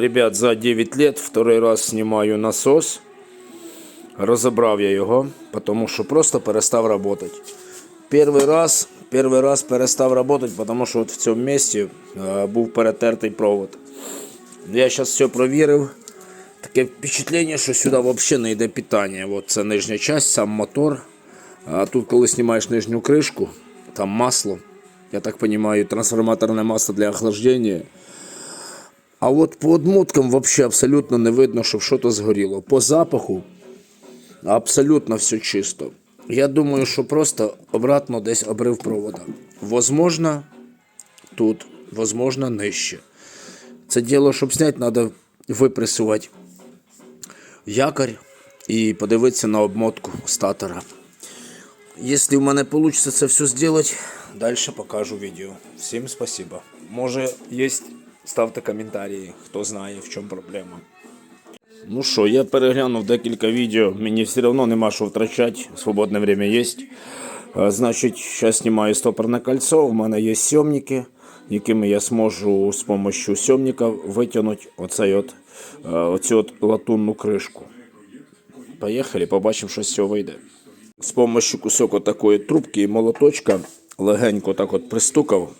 Ребят, за 9 лет второй раз знімаю насос. Розібрав я його, тому що просто перестав працювати. Перший раз, перший раз перестав працювати, тому що от в цьому місці е, був перетертий провод. Я зараз все провірив. Таке впечатлення, що сюди взагалі не йде питання. От це нижня частина, сам мотор. А тут, коли знімаєш нижню кришку, там масло. Я так розумію, трансформаторне масло для охлаждення. А от по одмоткам взагалі абсолютно не видно, щоб щось згоріло. По запаху абсолютно все чисто. Я думаю, що просто обратно десь обрив провода. Возможно, тут, возможно, нижче. Це діло, щоб зняти, треба випресувати якорь і подивитися на обмотку статора. Якщо в мене вийде це все зробити, далі покажу відео. Всім спасибо. Може, є, ставте коментарі, хто знає, в чому проблема. Ну що, я переглянув декілька відео, мені все одно нема що втрачати, свободне время є. Значить, зараз знімаю стопорне кольцо, у мене є сьомники, якими я зможу з допомогою сьомника витягнути оцей от, оцю от латунну кришку. Поїхали, побачимо, що з цього вийде. З допомогою кусок отакої трубки і молоточка легенько так от пристукав,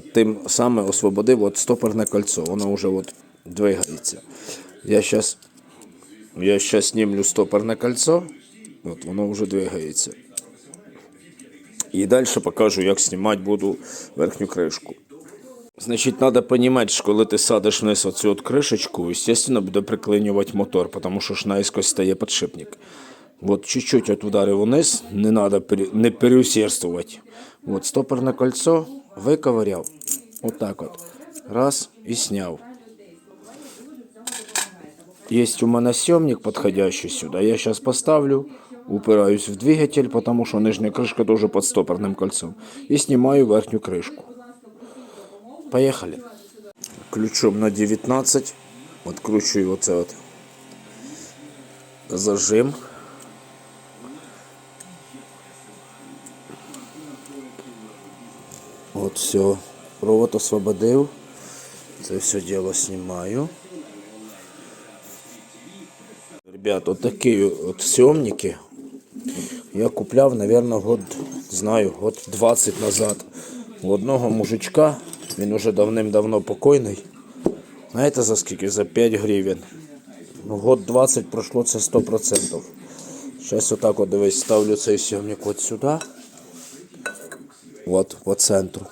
тим саме освободив от стопорне кольцо. Воно вже от двигається. Я зараз я сейчас знімлю стопорне кольцо, от воно вже двигається. І далі покажу, як знімати буду верхню кришку. Значить, треба розуміти, що коли ти садиш вниз оцю от кришечку, звісно, буде приклинювати мотор, тому що ж наискось стає підшипник. Вот чуть-чуть от ударив вниз, не треба не переусердствувати. Вот стопорне кольцо виковыряв. Вот так от. Раз і сняв. Есть у меня съемник подходящий сюда. Я сейчас поставлю, упираюсь в двигатель, потому что нижняя крышка тоже под стопорным кольцом. И снимаю верхнюю крышку. Поехали. Ключом на 19 откручиваю вот это вот зажим. Вот все. Провод освободив. Це все дело снимаю. Ребят, от такі от сьомники я купляв, наверное, год, знаю, год 20 назад. У одного мужичка, він уже давним-давно покойний. Знаєте за скільки? За 5 гривень. Ну, год 20 пройшло це 100%. Зараз отак от дивись, ставлю цей сьомник от сюди. От, по центру.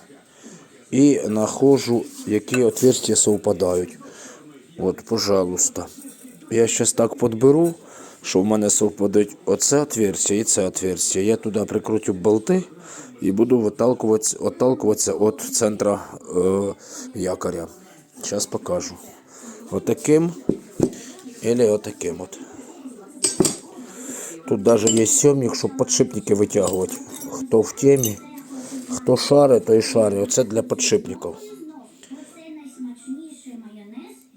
І нахожу, які отверстия совпадають. От, пожалуйста. Я зараз так подберу, що в мене совпадуть оце отверстие і це отверстие. Я туди прикрутю болти і буду отталкуватися від центра е, якоря. Зараз покажу. Отаким або отаким от. Тут навіть є сьомник, щоб підшипники витягувати. Хто в темі, хто шарить, той шарить. Оце для підшипників.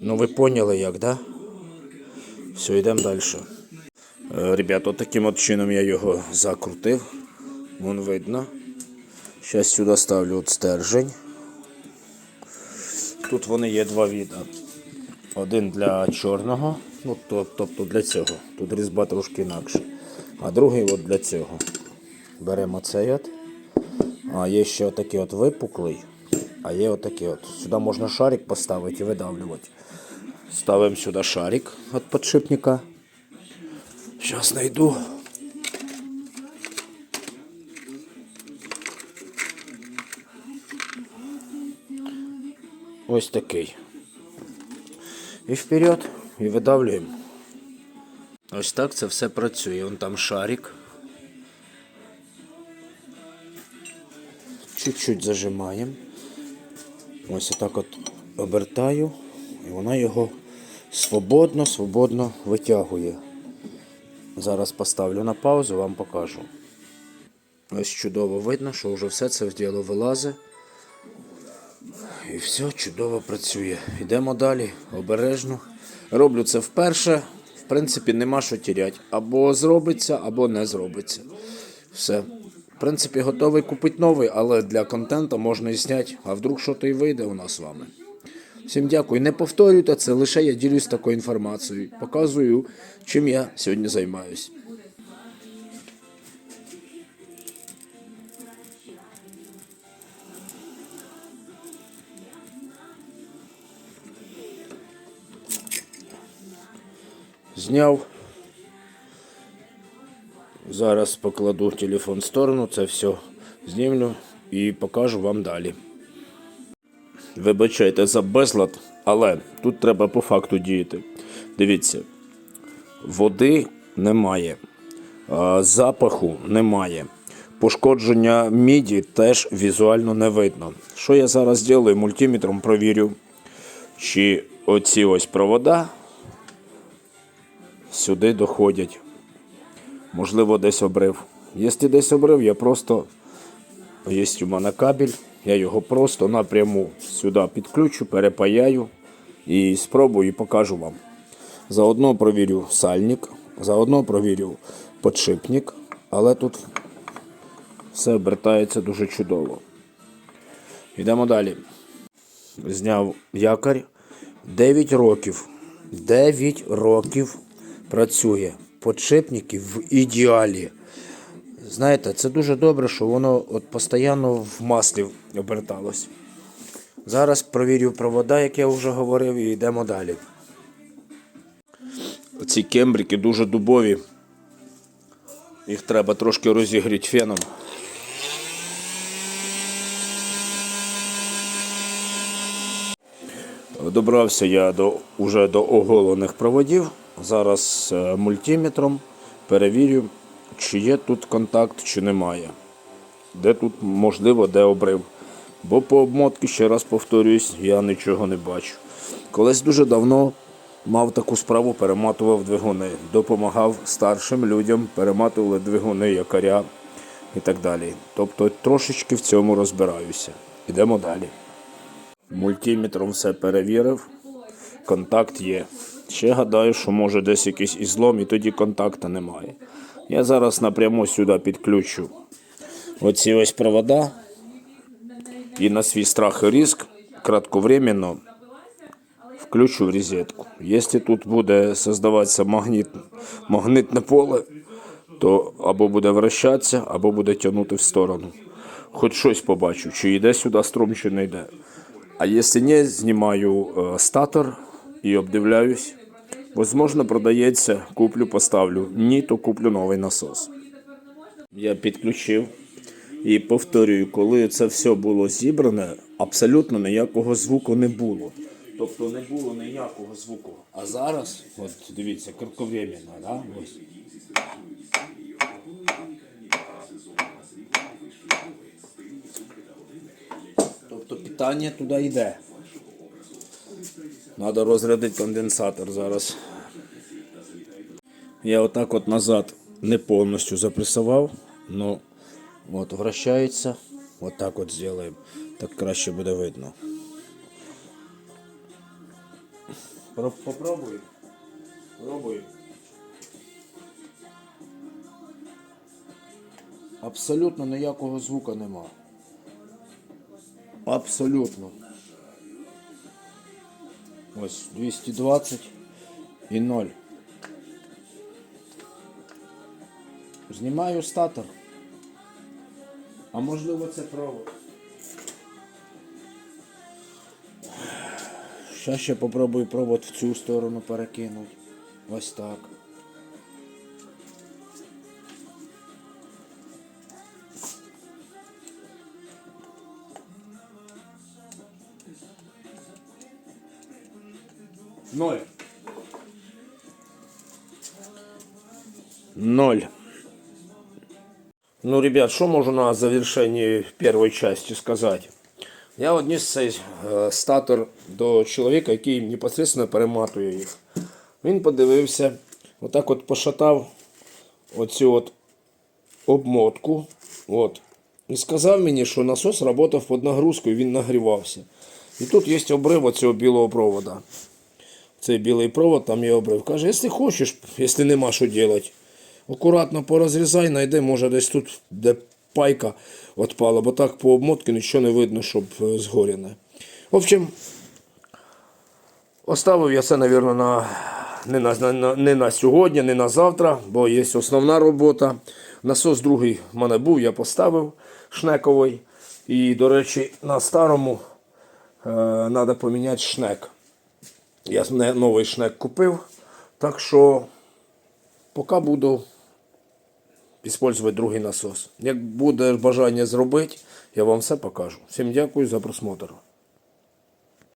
Ну ви поняли як, да? Все, йдемо далі. Ребята, от таким от чином я його закрутив. Вон видно. Зараз сюди ставлю от стержень. Тут вони є два види. Один для чорного, ну тобто для цього. Тут різьба трошки інакша. А другий от для цього. Беремо цей от. А є ще отакий от випуклий, а є отакий от. Сюди можна шарик поставити і видавлювати. Ставим сюда шарик от подшипника. Сейчас найду. Ось такий. І вперед, і видавлюємо. Ось так це все працює. Вон там шарик. Чуть-чуть зажимаємо. Ось отак от обертаю. І вона його свободно, свободно витягує. Зараз поставлю на паузу, вам покажу. Ось чудово видно, що вже все це в діло вилазить. І все чудово працює. Йдемо далі, обережно. Роблю це вперше. В принципі, нема що тіряти. Або зробиться, або не зробиться. Все. В принципі, готовий купити новий, але для контенту можна і зняти. А вдруг що то і вийде у нас з вами. Всім дякую. Не повторюйте це, лише я ділюсь такою інформацією. Показую, чим я сьогодні займаюсь. Зняв. Зараз покладу телефон в сторону, це все знімлю і покажу вам далі. Вибачайте за безлад, але тут треба по факту діяти. Дивіться, води немає, запаху немає. Пошкодження міді теж візуально не видно. Що я зараз зроблю? Мультиметром провірю, чи оці ось провода сюди доходять. Можливо, десь обрив. Якщо десь обрив, я просто Є у мене кабель, я його просто напряму сюди підключу, перепаяю і спробую і покажу вам. Заодно провірю сальник, заодно провірю подшипник, але тут все обертається дуже чудово. Йдемо далі. Зняв якорь. 9 років. 9 років працює. Подшипники в ідеалі. Знаєте, це дуже добре, що воно от постійно в маслі оберталось. Зараз провірю провода, як я вже говорив, і йдемо далі. Ці кембрики дуже дубові. Їх треба трошки розігріти феном. Добрався я до, уже до оголених проводів. Зараз е, мультиметром перевірю, чи є тут контакт, чи немає. Де тут можливо, де обрив. Бо по обмотці, ще раз повторююсь, я нічого не бачу. Колись дуже давно мав таку справу, перематував двигуни. Допомагав старшим людям, перематували двигуни, якоря і так далі. Тобто трошечки в цьому розбираюся. Йдемо далі. Мультиметром все перевірив. Контакт є. Ще гадаю, що може десь якийсь ізлом, і тоді контакту немає. Я зараз напряму сюди підключу оці ось провода. І на свій страх і риск кратковременно включу в розетку. Якщо тут буде создаватися магніт, магнитне поле, то або буде вращатися, або буде тягнути в сторону. Хоч щось побачу, чи йде сюди струм, чи не йде. А якщо не, знімаю е, статор і обдивляюсь. Возможно, продається, куплю, поставлю. Ні, то куплю новий насос. Я підключив і повторюю, коли це все було зібране, абсолютно ніякого звуку не було. Тобто не було ніякого звуку. А зараз, от дивіться, кратковременно, да? Ось. Тобто питання туди йде. Треба розрядити конденсатор зараз. Я отак от назад не повністю запресував, но от вращається. Отак от зробимо. Так краще буде видно. Попробуй. Пробуй. Абсолютно ніякого звука нема. Абсолютно. Ось 220 і 0. Знімаю статор. А можливо це провод. Ще ще попробую провод в цю сторону перекинути. Ось так. Ноль. Ноль. Ну, ребят, що можу на завершенні першої частини сказати? Я одніс цей е, статор до чоловіка, який непосредственно перематує їх. Він подивився, отак от пошатав оцю от обмотку. От. І сказав мені, що насос працював під нагрузкою, він нагрівався. І тут є обрив оцього білого провода. Цей білий провод, там є обрив. Каже, якщо хочеш, якщо нема що робити, акуратно порозрізай, знайди, може десь тут, де пайка відпала, бо так по обмотці нічого не видно, щоб е, згоряне. В общем, Оставив я це, мабуть, на, не, на, на, не на сьогодні, не на завтра, бо є основна робота. Насос другий в мене був, я поставив шнековий. І, до речі, на старому треба поміняти шнек. Я новий шнек купив. Так що поки буду використовувати другий насос. Як буде бажання зробити, я вам все покажу. Всім дякую за просмотр.